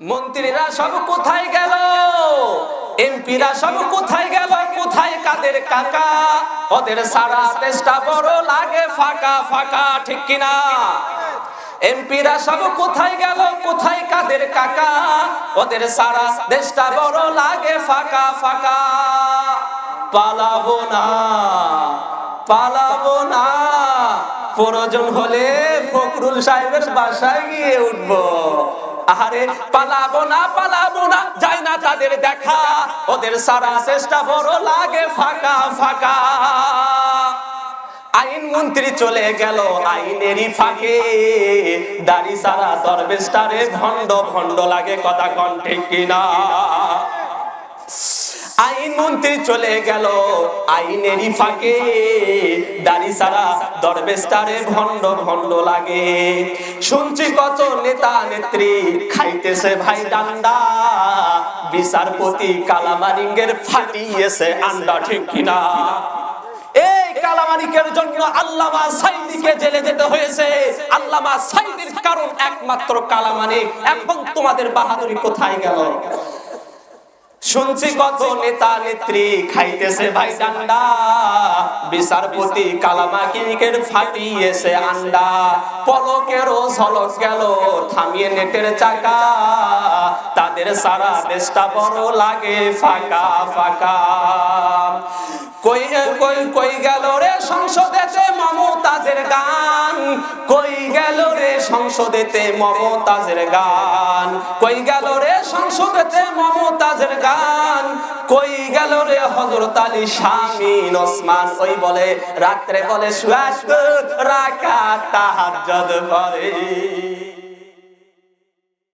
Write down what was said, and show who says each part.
Speaker 1: মন্ত্রীরা সব কোথায় গেল? এমপিরা সব কোথায় গেল? কোথায় কাদের কাকা? ওদের সারা দেশটা বড় লাগে ফাঁকা ফাঁকা, ঠিক কিনা? এমপিরা সব কোথায় গেল? কোথায় কাদের কাকা? ওদের সারা দেশটা বড় লাগে ফাঁকা ফাঁকা। পালাবো না পালাবো না। প্রয়োজন হলে ফখরুল সাহেবের বাসায় গিয়ে উঠবো। আহারে, পালাবো না পালাবো না, যাই না তাদের দেখা। ওদের সারা চেষ্টা বড় লাগে, ফাঁকা ফাঁকা। আইন মন্ত্রী চলে গেল, আইনেরই ফাঁকে। দাড়ি সারা দরবেশটারে ভণ্ড ভণ্ড লাগে কথা কণ্ঠে কিনা। আইন মন্ত্রী চলে গেল। আইনেরই ফাঁকে দাড়ি সারা দরবেশটারে ভণ্ড ভণ্ড লাগে। শুনছি কত নেতা নেত্রী খাইতেছে ভাই ডান্ডা। বিচারপতি কালামারিঙ্গের ফাটিয়েছে আন্ডা, ঠিক কিনা? এই কালামানিকের জন্য আল্লামা সাইদিকে জেলে যেতে হয়েছে। আল্লামা সাইদির কারণ একমাত্র কালামানিক। এখন তোমাদের বাহাদুরি কোথায় গেল? শুনছি কত নেতা নেত্রী খাইতেছে ভাই ডান্ডা। বিচারপতি কালামাকিকের ফাটিয়েছে আন্ডা। পলকেরও ঝলক গেল, থামিয়ে নেটের চাকা। তাদের সারা দেশটা বড় লাগে, ফাঁকা ফাঁকা। কই কই কই গেল রে সংসদেতে মমতাজের গান? কই গেল সংসদেতে মমতাজের গান। কই গেল রে সংসদেতে মমতাজের গান? কই গেল রে হযরত আলী শামিন ওসমান? ওই বলে, রাত্রে বলে সুয়াস রাকাত তাহাজ্জুদ পড়ে